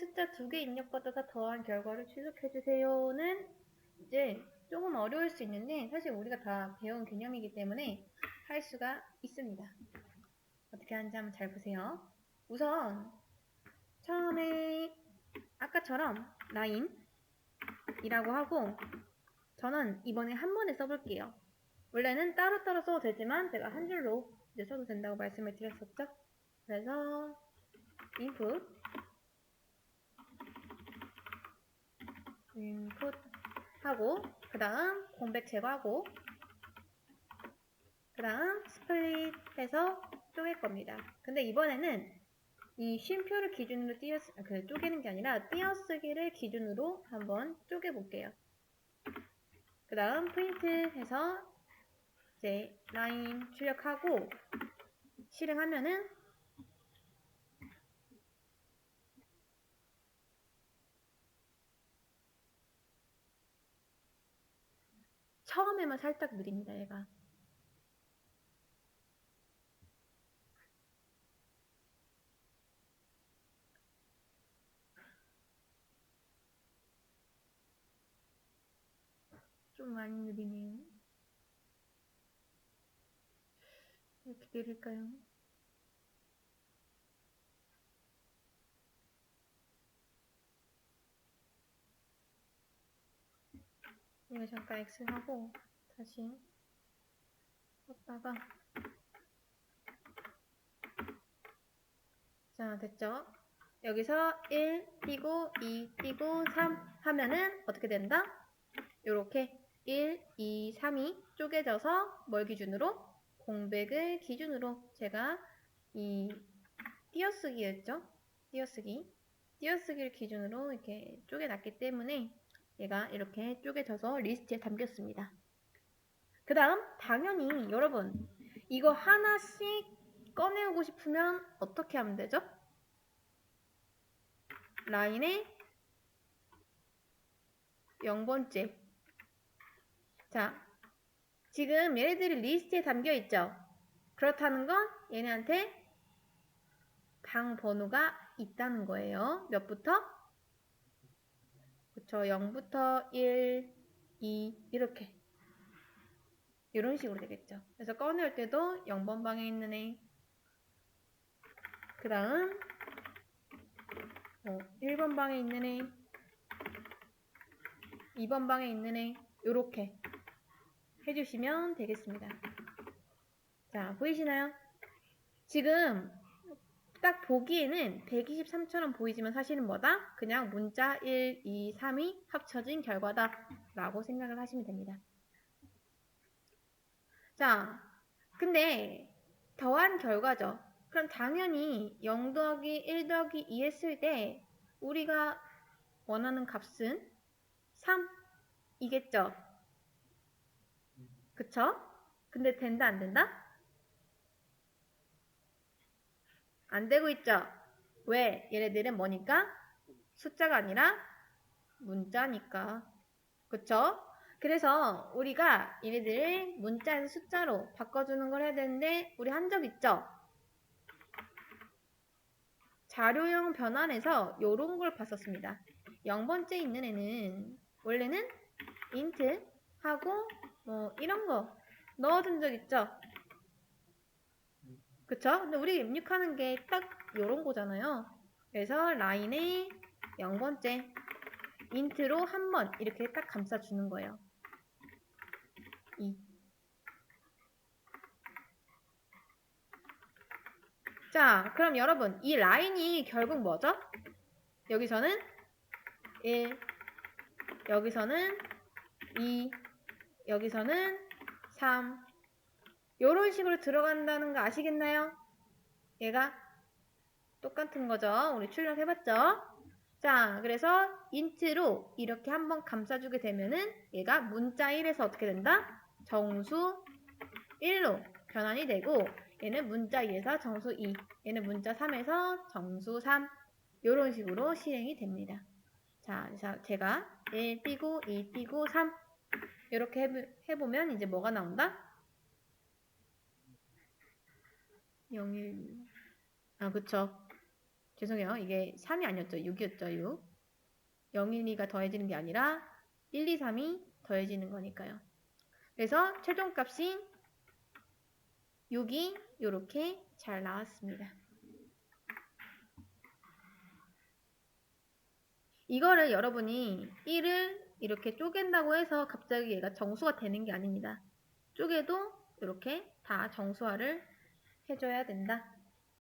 숫자 두 개 입력받아서 더한 결과를 추적해주세요는 이제 조금 어려울 수 있는데 사실 우리가 다 배운 개념이기 때문에 할 수가 있습니다. 어떻게 하는지 한번 잘 보세요. 우선 처음에 아까처럼 라인이라고 하고 저는 이번에 한 번에 써볼게요. 원래는 따로따로 써도 되지만 제가 한 줄로 이제 써도 된다고 말씀을 드렸었죠. 그래서 input input 하고 그 다음 공백 제거하고 그 다음 스플릿 해서 쪼갤 겁니다. 근데 이번에는 이 쉼표를 기준으로 띄어 그 쪼개는 게 아니라 띄어쓰기를 기준으로 한번 쪼개 볼게요. 그 다음 프린트 해서 이제 라인 출력하고 실행하면은 처음에만 살짝 느립니다, 얘가. 좀 많이 느리네요. 이렇게 느릴까요? 이거 잠깐 X 하고 다시 썼다가 자 됐죠? 여기서 1 띄고 2 띄고 3 하면은 어떻게 된다? 요렇게 1, 2, 3이 쪼개져서 뭘 기준으로? 공백을 기준으로 제가 이 띄어쓰기였죠? 띄어쓰기 띄어쓰기를 기준으로 이렇게 쪼개놨기 때문에 얘가 이렇게 쪼개져서 리스트에 담겼습니다. 그 다음 당연히 여러분 이거 하나씩 꺼내오고 싶으면 어떻게 하면 되죠? 라인에 0번째 자 지금 얘네들이 리스트에 담겨 있죠? 그렇다는 건 얘네한테 방 번호가 있다는 거예요. 몇부터? 그쵸 0부터 1, 2 이렇게 이런 식으로 되겠죠. 그래서 꺼내올 때도 0번 방에 있는 애, 그 다음 어, 1번 방에 있는 애, 2번 방에 있는 애, 요렇게 해주시면 되겠습니다. 자, 보이시나요? 지금 딱 보기에는 123처럼 보이지만 사실은 뭐다? 그냥 문자 1, 2, 3이 합쳐진 결과다 라고 생각을 하시면 됩니다. 자, 근데 더한 결과죠. 그럼 당연히 0 더하기 1 더하기 2 했을 때 우리가 원하는 값은 3이겠죠. 그쵸? 근데 된다 안 된다? 안 되고 있죠? 왜? 얘네들은 뭐니까? 숫자가 아니라 문자니까. 그쵸? 그래서 우리가 얘네들을 문자에서 숫자로 바꿔주는 걸 해야 되는데 우리 한 적 있죠? 자료형 변환에서 요런 걸 봤었습니다. 0번째 있는 애는 원래는 int 하고 뭐 이런 거 넣어둔 적 있죠? 그쵸? 근데 우리 입력하는 게 딱 요런 거잖아요. 그래서 라인에 0번째 인트로 한 번 이렇게 딱 감싸주는 거예요. 2 자, 그럼 여러분 이 라인이 결국 뭐죠? 여기서는 1 여기서는 2 여기서는 3 이런 식으로 들어간다는 거 아시겠나요? 얘가 똑같은 거죠. 우리 출력해봤죠? 자, 그래서 인트로 이렇게 한번 감싸주게 되면은 얘가 문자 1에서 어떻게 된다? 정수 1로 변환이 되고 얘는 문자 2에서 정수 2, 얘는 문자 3에서 정수 3 이런 식으로 실행이 됩니다. 자, 제가 1 띄고 2 띄고 3 이렇게 해보면 이제 뭐가 나온다? 0, 1, 6. 아, 그쵸. 죄송해요. 이게 3이 아니었죠. 6이었죠. 6. 0, 1, 2가 더해지는 게 아니라 1, 2, 3이 더해지는 거니까요. 그래서 최종값인 6이 이렇게 잘 나왔습니다. 이거를 여러분이 1을 이렇게 쪼갠다고 해서 갑자기 얘가 정수가 되는 게 아닙니다. 쪼개도 이렇게 다 정수화를 해줘야 된다.